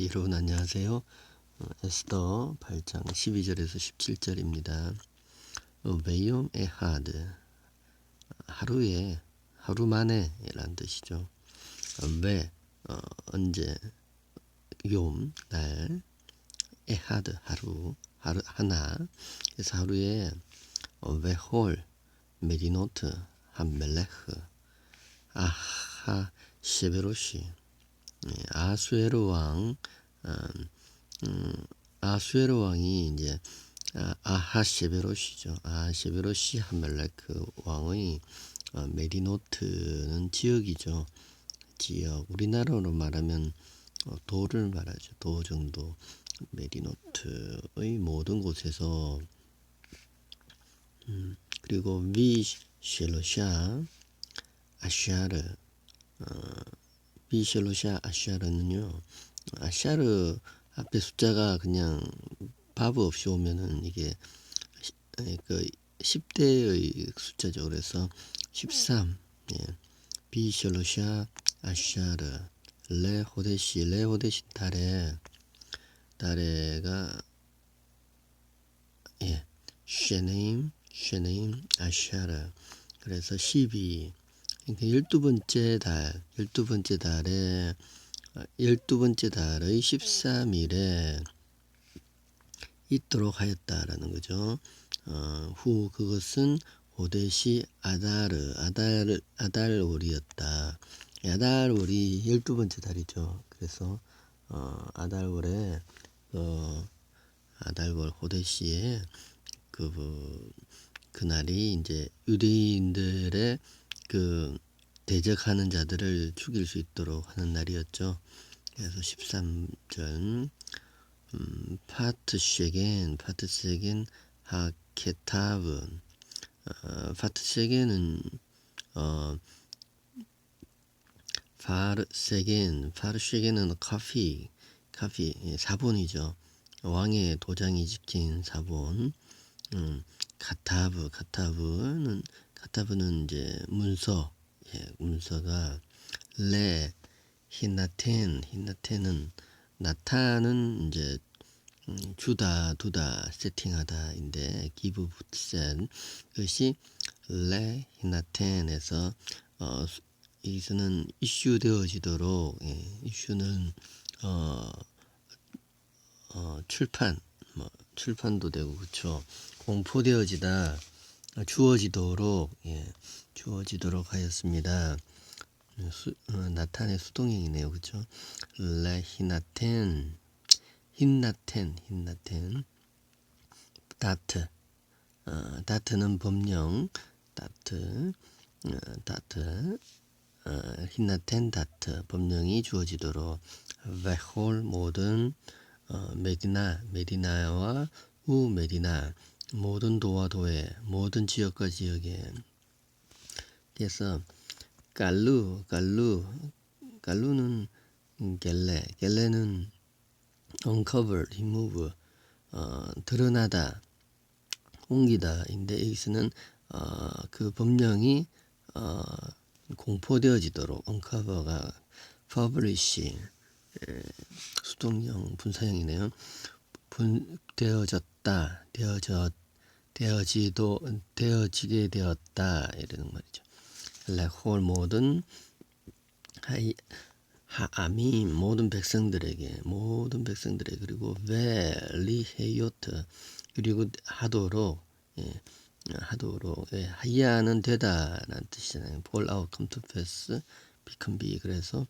여러분 안녕하세요. 어, 에스더 8장 12절에서 17절입니다. 웨이옴 에하드 하루에 하루 만에 라는 뜻이죠. 어, 왜 어, 언제 욤 날 에하드 하루 하루 하나 그래서 하루에 어, 웨홀 메디노트 한멜레흐 아하 시베로시 예, 아수에르 왕, 음, 음, 아수에르 왕이 이제 아, 아하시베로시죠. 아하시베로시 하멜레크 왕의 어, 메리노트는 지역이죠. 지역. 우리나라로 말하면 어, 도를 말하죠. 도 정도. 메리노트의 모든 곳에서 음, 그리고 위실로샤 아시아르 어, 비실로샤 아시아르는요. 아시아르 앞에 숫자가 그냥 바브 없이 오면은 이게 그 10대의 숫자죠. 그래서 13. 예. 비실로샤 아시아르 레 호데시 레 호데시 달에 달에가 예. 쉐네임 쉐네임 아시아르 그래서 12 그러니까 열두 번째 달, 열두 번째 달에 어, 열두 번째 달의 13일에 있도록 하였다라는 거죠. 어, 후 그것은 오데시 아다르 아달 아달월이었다. 아달월이 열두 번째 달이죠. 그래서 어, 아달월에 어, 아달월 호데시에 그 그날이 이제 유대인들의 그 대적하는 자들을 죽일 수 있도록 하는 날이었죠. 그래서 13절 음, 파트 쉐겐 파트 쉐겐 하케타브 어, 파트 쉐겐은 어, 파르 쉐겐 파르 쉐겐은 카피 카피 예, 사본이죠. 왕의 도장이 찍힌 사본 음, 카타브 카타브는 카타브는 이제 문서 예, 문서가 레 히나텐 히나텐은 나타는 이제 음, 주다 두다 세팅하다인데 기브 붓센 그것이 레 히나텐에서 어, 수- 여기서는 이슈 되어지도록 예, 이슈는 어, 어, 출판 뭐 출판도 되고 그렇죠 공포되어지다. 어, 주어지도록 예, 주어지도록 하였습니다. 수, 어, 나탄의 수동형이네요, 그렇죠? 레히나텐. 힌나텐. 힌나텐. 다트. 어, 다트는 법령. 다트. 어, 다트. 어, 힌나텐 다트. 법령이 주어지도록. 베홀 모든 어, 메디나 메디나와 우 메디나 모든 도와 도에 모든 지역과 지역에 그래서 갈루 갈루 갈루는 겔레 겔레는 uncover remove 어, 드러나다 옮기다인데 여기서는 어, 그 법령이 어, 공포되어지도록 uncover가 publish 에, 수동형 분사형이네요. 분 되어졌 다 되어졌 되어지도 되어지게 되었다 이러는 말이죠. 레홀 모든 하이 하아미 모든 백성들에게 모든 백성들에게 그리고 벨리헤요트 그리고 하도록 예, 하도록 예, 하야는 되다라는 뜻이잖아요. 볼 아웃 컴투 패스 비컨비 그래서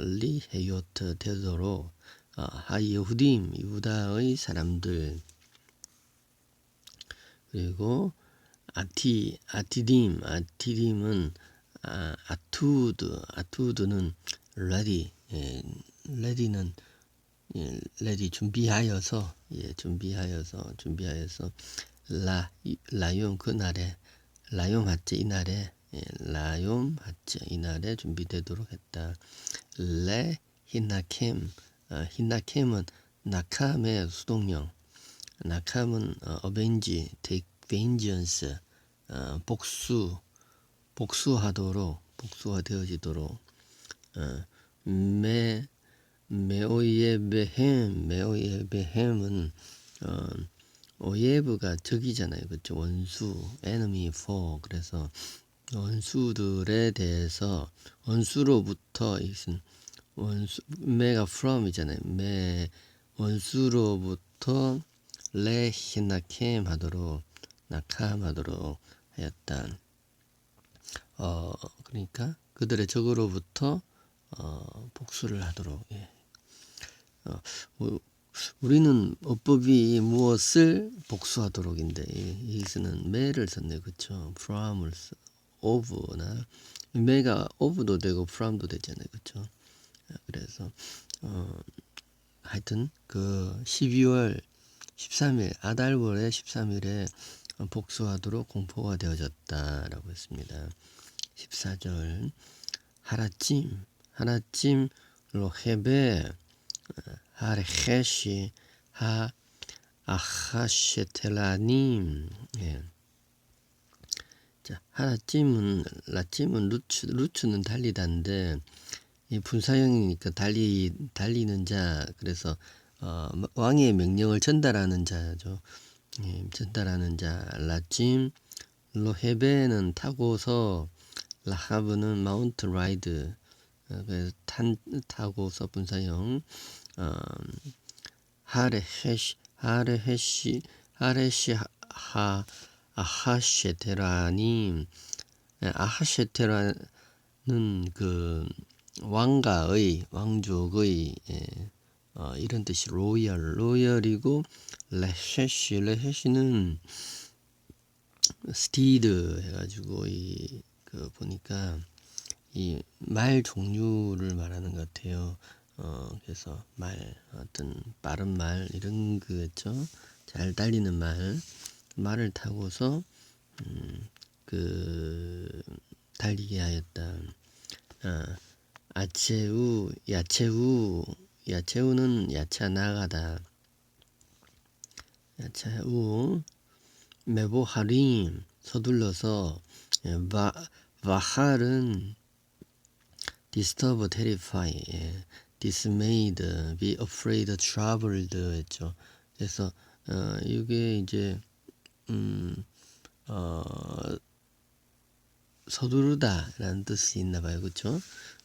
리헤요트 되도록 어, 하이후딤 유다의 사람들 그리고 아티 아티딤 아티딤은 아, 아투드 아투드는 레디 예, 레디는 예, 레디 준비하여서 예, 준비하여서 준비하여서 라 라용 그날에 라용 하체 이날에 예, 라용 하체 이날에 준비되도록 했다. 레 히나캠 어, 히나캠은 나캄의 수동령 나캄은 어, 어벤지, take vengeance, 어, 복수, 복수하도록, 복수가 되어지도록, 어, 메, 메오이에 오예베햄, 메오예베햄은 어, 오예브가 적이잖아요, 그렇죠? 원수, enemy, foe. 그래서 원수들에 대해서 원수로부터 이것은 원수 메가 from이잖아요. 메 원수로부터 레히나켐 하도록 낙함하도록 하였다. 어 그러니까 그들의 적으로부터 어 복수를 하도록 예. 어, 우- 우리는 어법이 무엇을 복수하도록인데 이- 여기서는 매를 썼네. 그쵸? From을 써 of나? 매가 of도 되고 from도 되잖아요? 그쵸? 그래서 어 하여튼 그 12월 13일 아달월의 13일에 복수하도록 공포가 되어졌다라고 했습니다. 14절 하라찜 하라찜 로헤베 하레헤시 하 아하셰텔라님 예. 자 하라찜은 라찜은 루츠 루츠는 달리다인데 이 분사형이니까 달리 달리는 자 그래서 어, 왕의 명령을 전달하는 자죠. 예, 전달하는 자 라찜 로헤베는 타고서 라하브는 마운트 라이드 어, 그래서 탄 타고서 분사형 어, 하레헤시 하레헤시 하레시 하 아하셰테라님 예, 아하셰테라는 그 왕가의 왕족의 예, 어, 이런 뜻이 로열 로열이고 레헤시 레헤시는 스티드 해가지고 이 그 보니까 이 말 종류를 말하는 것 같아요. 어 그래서 말 어떤 빠른 말 이런 거죠. 잘 달리는 말 말을 타고서 음, 그 달리게 하였다. 아, 아체우 야체우 야체우는 야차 나가다. 야차우 메보하림 서둘러서 예, 바 바할은 disturb, terrify, 예, dismayed, be afraid, troubled 했죠. 그래서 어, 이게 이제 음, 어, 서두르다라는 뜻이 있나 봐요. 그렇죠?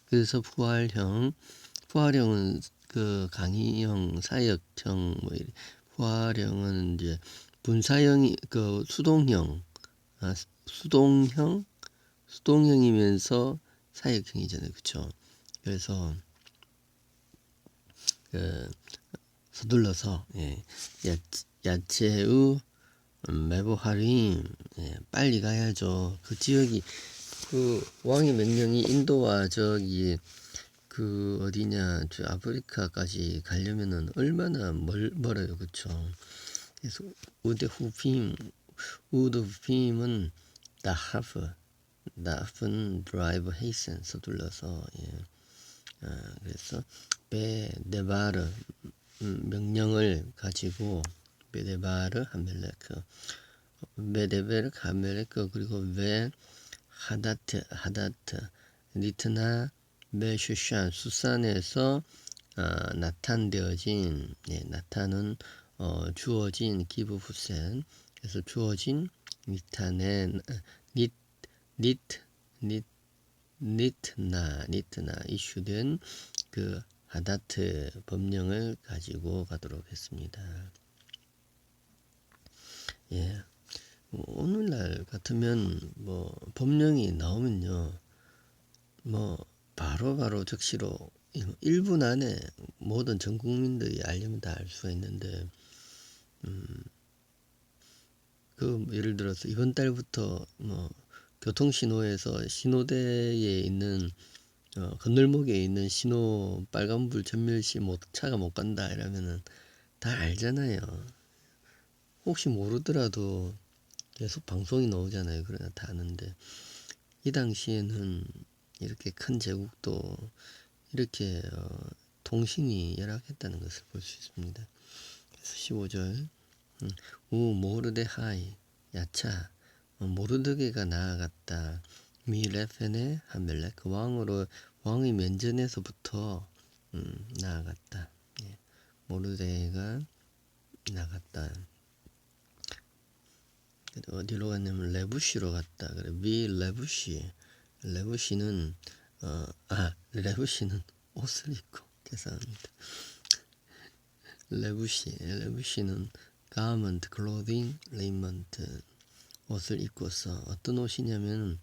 그래서 부활형 부활형은 그 강의형, 사역형 뭐 이래. 부활형은 이제 분사형이 그 수동형 아, 수동형 수동형이면서 사역형이잖아요. 그렇죠? 그래서 그 서둘러서 예, 야, 야채의 메보하림 예, 빨리 가야죠. 그 지역이 그 왕의 명령이 인도와 저기 그 어디냐 저 아프리카까지 가려면은 얼마나 멀, 멀어요. 그쵸? 그래서 우드 후핌 우드 후핌은 다하프 다하프는 드라이브 헤이센 서둘러서 예. 아, 그래서 베데바르 음, 명령을 가지고 베데바르 하멜레크 베데베르 하멜레크 그리고 베 하다트 하다트 리트나 메슈샨 수산에서 아, 나타되어진 예, 나타는 어, 주어진 기브 후센 그래서 주어진 니탄의 니트나, 니트나 이슈된 그 하다트 법령을 가지고 가도록 했습니다. 예. 뭐 오늘날 같으면 뭐 법령이 나오면요. 뭐 바로바로 바로 적시로 1분 안에 모든 전 국민들이 알려면 다 알 수가 있는데 음, 그 예를 들어서 이번 달부터 뭐 교통 신호에서 신호대에 있는 어, 건널목에 있는 신호 빨간불 전멸시 못 차가 못 간다 이러면은 다 알잖아요. 혹시 모르더라도 계속 방송이 나오잖아요. 그러나 다 아는데 이 당시에는 이렇게 큰 제국도 이렇게 어, 통신이 열악했다는 것을 볼 수 있습니다. 그래서 15절 음, 우 모르데하이 야차 어, 모르드게가 나아갔다. 미 레펜의 하멜렉 그 왕으로 왕의 면전에서부터 음, 나아갔다. 예. 모르데가 나갔다. 어디로 갔냐면 레부시로 갔다. 그래 미 레부시. 레부시는 어, 아 레부시는 옷을 입고 죄송합니다. 레부시 레부시는 garment, clothing, raiment 옷을 입고서 어떤 옷이냐면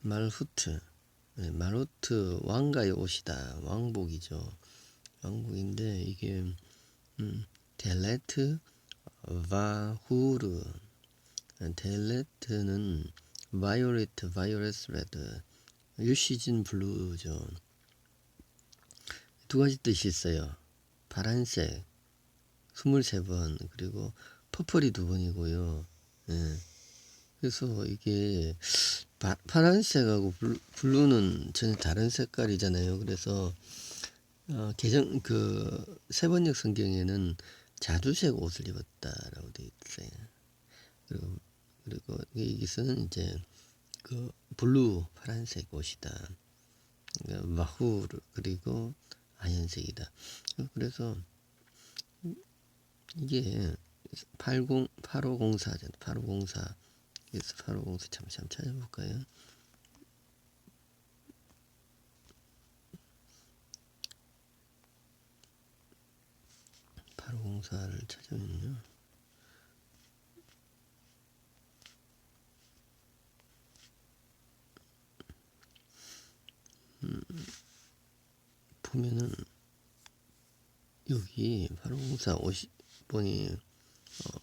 말후트 네, 말후트 왕가의 옷이다. 왕복이죠. 왕복인데 이게 음, 델레트 바후르. 델레트는 바이올레트 바이올레트 레드 유시진 블루죠 두 가지 뜻이 있어요 파란색 23번 그리고 퍼플이 두 번이고요 예. 그래서 이게 파, 파란색하고 블루, 블루 는 전혀 다른 색깔이잖아요. 그래서 어, 개정 그 세번역 성경에는 자주색 옷을 입었다라고 되어 있어요. 그리고 그리고 여기서는 이제 그 블루 파란색 옷이다. 그러니까 마후르 그리고 하얀색이다. 그래서 이게 80 8504잖아. 8504 그래서 8504 잠시 한번 찾아볼까요? 바로 공사를 찾으면요. 보면은 여기 바로 공사 50번이 어,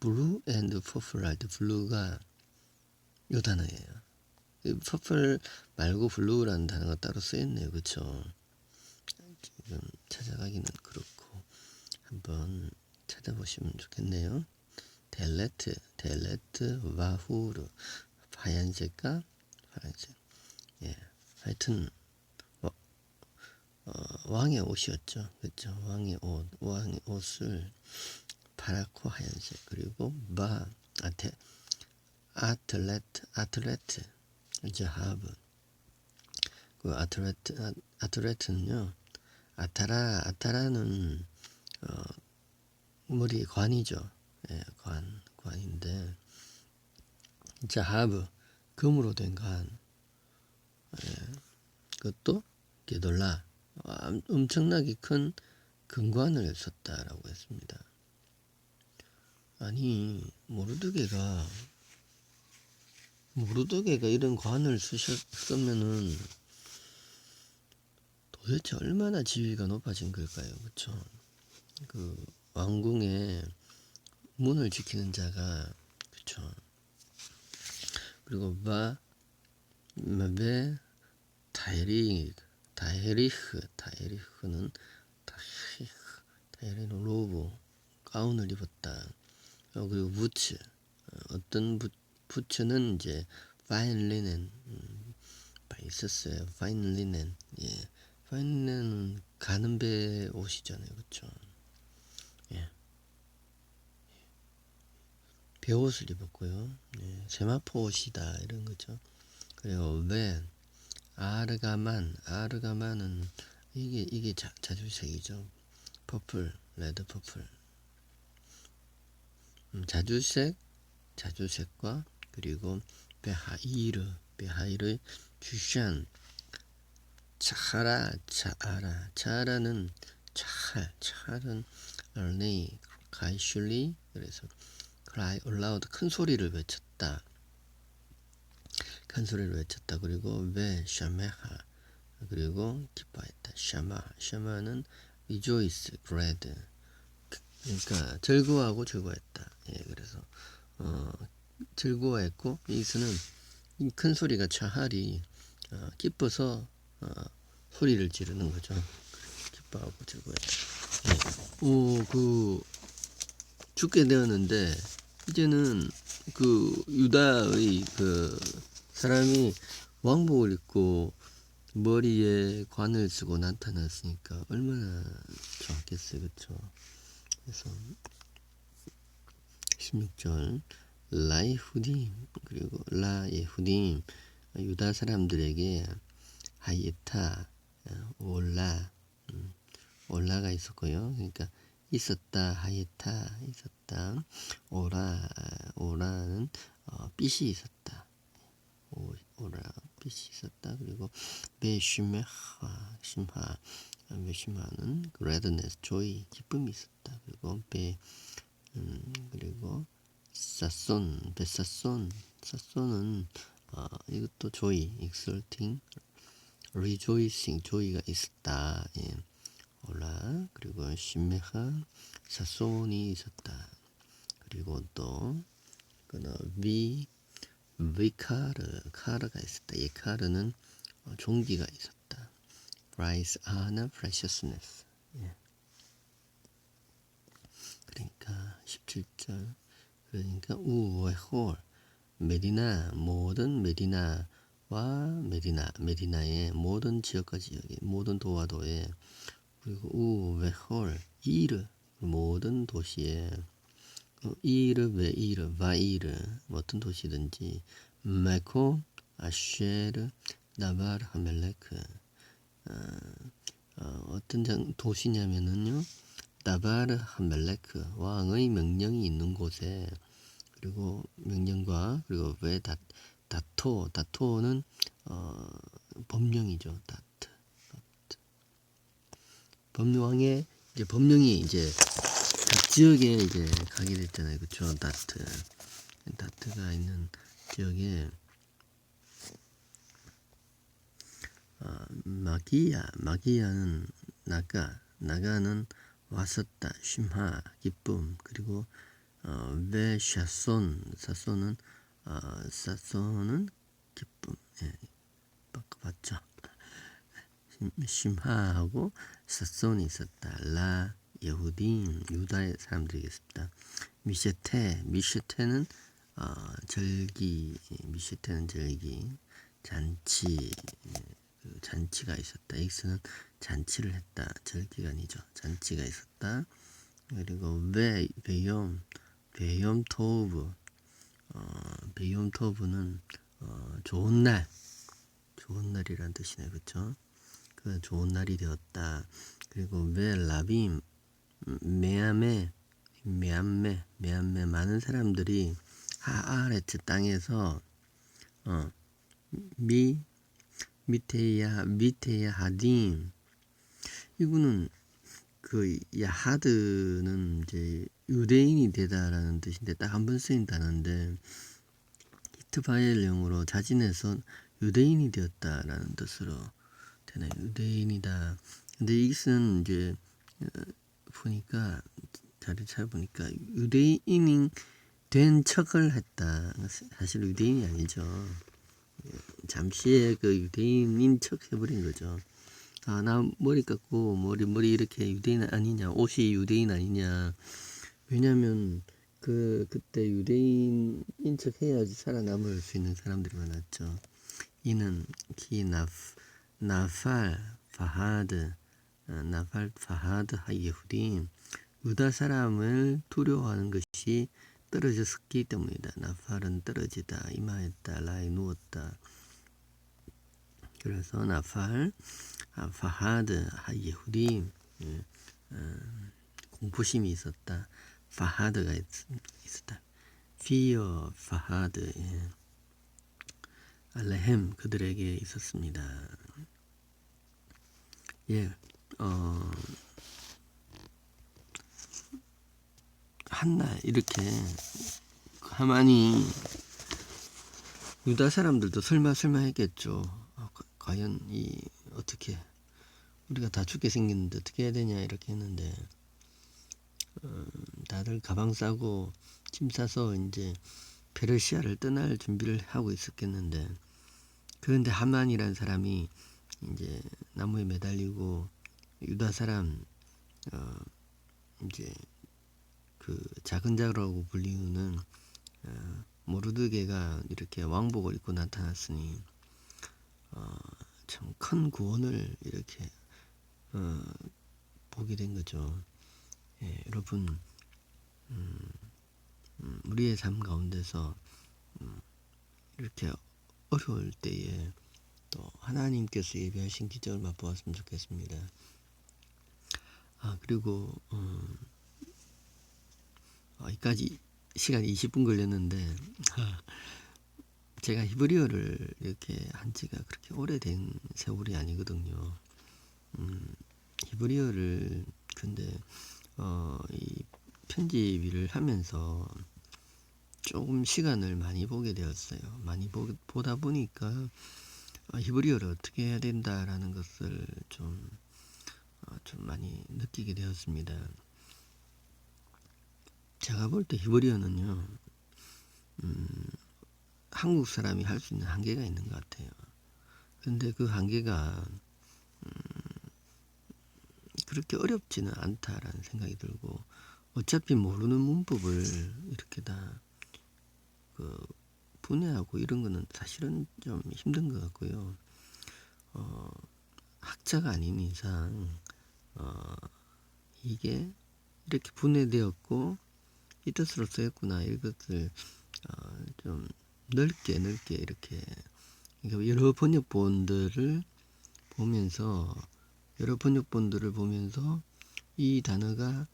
블루 앤드 퍼플 할때 블루가 요 단어예요. 퍼플 말고 블루라는 단어가 따로 쓰였네요. 그쵸? 지금 찾아가기는 그렇고 한번 찾아보시면 좋겠네요. 델레트, 델레트, 와후르 하얀색과 파란색. 예, 하여튼 왕의 옷이었죠. 그렇죠? 왕의 옷, 왕의 옷을 파랗고 하얀색 그리고 바 아테 아틀레트 아틀레트 자하브 그 아틀레트 아, 아틀레트는요 아타라 아타라는 어, 머리 관이죠 예, 관 관인데 자하브 금으로 된 관. 예, 그것도 게돌라 엄청나게 큰 금관을 썼다라고 했습니다. 아니 모르드게가 모르드게가 이런 관을 쓰셨으면은 도대체 얼마나 지위가 높아진 걸까요? 그쵸? 그 왕궁의 문을 지키는 자가 그쵸? 그리고 바 마베 다이리 다이리흐 다이리흐는 다이리흐 다이리는 로브 가운을 입었다. 어, 그리고 부츠 어, 어떤 부, 부츠는 이제 파인 리넨 음, 있었어요. 파인 리넨 예, 파인 리넨은 가는 배 옷이잖아요, 그렇죠? 예, 배옷을 입었고요. 예, 세마포 옷이다 이런 거죠. 그리고 웬 아르가만 아르가만은 이게 이게 자, 자주색이죠. 퍼플 레드 퍼플 음, 자주색, 자주색과 그리고 베하이르, 베하이르 주샨, 차하라, 차아라, 차아라는 찰, 찰은 얼네이, 가이슐리, 그래서 cry aloud, 큰 소리를 외쳤다. 큰 소리를 외쳤다. 그리고 왜 샤메하, 그리고 기뻐했다. 샤마, 샤마는 rejoice, glad. 그러니까 즐거워하고 즐거워했다. 예, 그래서 어, 즐거워했고 여기서는 큰 소리가 차하리 어, 기뻐서 어, 소리를 지르는 거죠. 기뻐하고 즐거워했다. 예. 오, 그 죽게 되었는데 이제는 그 유다의 그 사람이 왕복을 입고 머리에 관을 쓰고 나타났으니까 얼마나 좋았겠어요, 그렇죠? 그래서 16절 라이후딤 그리고 라예후딤 유다 사람들에게 하이타 올라 음, 올라가 있었고요. 그러니까 있었다, 하이타 있었다, 오라 오라는 어, 빛이 있었다. 오, 오라 빛이 있었다. 그리고 베시메하 심하 베시마는 레드네스 조이 기쁨이 있었다. 그리고 베 음, 그리고 사손 베사손 사손은 어, 이것도 조이 exulting rejoicing 조이가 있었다. 예. 올라 그리고 심메하 사손이 있었다. 그리고 또 그는 비 비카르 카르가 있었다. 이 카르는 어, 종기가 있었다. price, honor, preciousness. 예. 그러니까 17절 그러니까 우웨홀 메디나 모든 메디나와 메디나 메디나의 모든 지역과 지역의 모든 도와 도에 그리고 우웨홀 이르 모든 도시에 어, 이르 베 이르 바이르 뭐 어떤 도시든지. 메코 아쉐르 나바르 하멜레크. 어, 어, 장, 도시냐면은요. 나바르 하멜레크. 왕의 명령이 있는 곳에. 그리고 명령과 그리고 왜 다, 다토. 다토는 어, 법령이죠. 다트. 법령왕의 이제 법령이 이제 각 지역에 이제 가게 됐잖아요. 그쵸 다트. 다트가 있는 지역에 어, 마기야 마기야는 나가 나가는 왔었다. 심하 기쁨. 그리고 어, 베 샤손? 사손은 어, 사손은 기쁨. 예, 바꿔봤죠. 심- 심하하고 사손이 있었다. 라 예후딘 유다의 사람들이겠습니다. 미셰테 미셰테는 어, 절기 미셰테는 절기 잔치 예, 그 잔치가 있었다. 엑스는 잔치를 했다. 절기가 아니죠. 잔치가 있었다. 그리고 베 베염 베염 토브 어, 베염 토브는 어, 좋은 날 좋은 날이란 뜻이네. 그쵸? 그 좋은 날이 되었다. 그리고 베 라빔 메암에 메암메 메암메 많은 사람들이 하아레츠 땅에서 어, 미 미테야 미테야 하딤 이거는 그 야하드는 이제 유대인이 되다라는 뜻인데 딱 한 번 쓰인 단어인데 히트바엘령으로 자진해서 유대인이 되었다라는 뜻으로 되네 유대인이다. 근데 이것은 이제 어, 보니까 자료 잘 보니까 유대인이 된 척을 했다. 사실 유대인이 아니죠. 잠시의 그 유대인인 척 해버린 거죠. 아, 나 머리 깎고 머리 머리 이렇게 유대인 아니냐, 옷이 유대인 아니냐. 왜냐면 그 그때 유대인인 척 해야지 살아남을 수 있는 사람들이 많았죠. 이는 키 나프 나팔 파하드 어, 나팔 파하드 하예후딘 유다 사람을 두려워하는 것이 떨어졌기 때문이다. 나팔은 떨어지다, 이마했다, 라에 누웠다. 그래서 나팔, 아, 파하드, 하예후dim 예, 어, 공포심이 있었다. 파하드가 있, 있었다. fear, 파하드, 예. 알레헴 그들에게 있었습니다. 예, 어, 한날 이렇게 가만히 유다 사람들도 설마 설마 했겠죠. 아, 과- 과연 이 어떻게 우리가 다 죽게 생겼는데 어떻게 해야 되냐 이렇게 했는데 어, 다들 가방 싸고 짐 싸서 이제 페르시아를 떠날 준비를 하고 있었겠는데 그런데 하만이라는 사람이 이제 나무에 매달리고 유다 사람 어, 이제 그 작은 자라고 불리우는 어, 모르드게가 이렇게 왕복을 입고 나타났으니 어, 참 큰 구원을 이렇게 어, 보게 된 거죠. 예, 여러분 음, 음, 우리의 삶 가운데서 음, 이렇게 어려울 때에 또 하나님께서 예비하신 기적을 맛보았으면 좋겠습니다. 아 그리고 어, 어, 여기까지 시간이 20분 걸렸는데 제가 히브리어를 이렇게 한 지가 그렇게 오래된 세월이 아니거든요. 음, 히브리어를 근데 어, 이 편집 일을 하면서 조금 시간을 많이 보게 되었어요. 많이 보, 보다 보니까 어, 히브리어를 어떻게 해야 된다라는 것을 좀, 어, 좀 많이 느끼게 되었습니다. 제가 볼 때 히브리어는요, 음, 한국 사람이 할 수 있는 한계가 있는 것 같아요. 근데 그 한계가 음, 그렇게 어렵지는 않다라는 생각이 들고 어차피 모르는 문법을 이렇게 다 그 분해하고 이런 거는 사실은 좀 힘든 것 같고요. 어, 학자가 아닌 이상 어, 이게 이렇게 분해되었고 이 뜻으로 쓰였구나 이것을 어, 좀 넓게 넓게 이렇게 여러 번역본들을 보면서 여러 번역본들을 보면서 이 단어가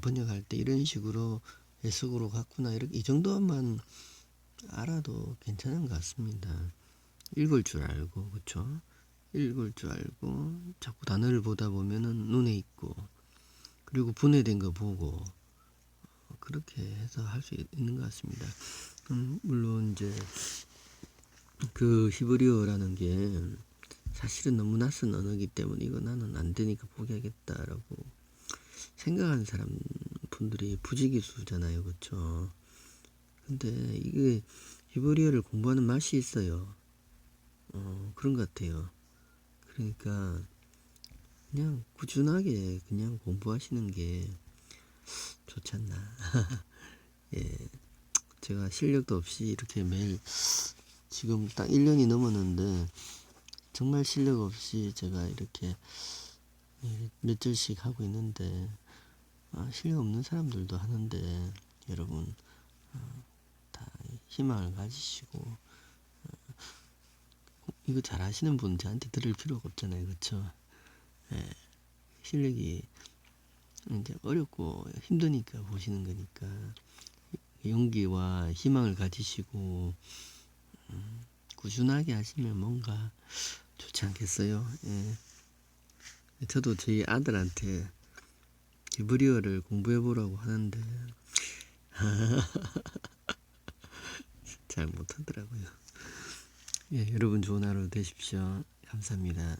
번역할 때 이런 식으로 해석으로 갔구나 이렇게 이 정도만 알아도 괜찮은 것 같습니다. 읽을 줄 알고 그렇죠? 읽을 줄 알고 자꾸 단어를 보다 보면은 눈에 있고 그리고 분해된 거 보고 어, 그렇게 해서 할 수 있는 것 같습니다. 음, 물론 이제 그 히브리어라는 게 사실은 너무 낯선 언어이기 때문에 이거 나는 안 되니까 포기하겠다라고 생각하는 사람 분들이 부지기수잖아요, 그렇죠? 근데 이게 히브리어를 공부하는 맛이 있어요. 어, 그런 것 같아요. 그러니까 그냥 꾸준하게 그냥 공부하시는 게 좋지 않나. 예. 제가 실력도 없이 이렇게 매일 지금 딱 1년이 넘었는데 정말 실력 없이 제가 이렇게 예, 몇 절씩 하고 있는데 아, 실력 없는 사람들도 하는데 여러분 어, 다 희망을 가지시고 어, 이거 잘하시는 분 저한테 들을 필요가 없잖아요 그렇죠 예, 실력이 이제 어렵고 힘드니까 보시는 거니까 용기와 희망을 가지시고 음, 꾸준하게 하시면 뭔가 좋지 않겠어요 예. 저도 저희 아들한테 히브리어를 공부해 보라고 하는데 잘 못하더라고요. 예, 여러분 좋은 하루 되십시오. 감사합니다.